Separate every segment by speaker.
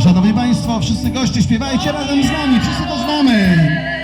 Speaker 1: Szanowni Państwo, wszyscy goście śpiewajcie razem z nami, wszyscy to znamy.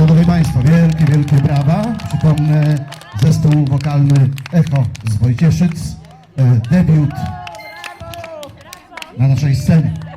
Speaker 2: Szanowni Państwo, wielkie, wielkie brawa. Przypomnę zespół
Speaker 3: wokalny Echo z Wojcieszyc, e, debiut na naszej scenie.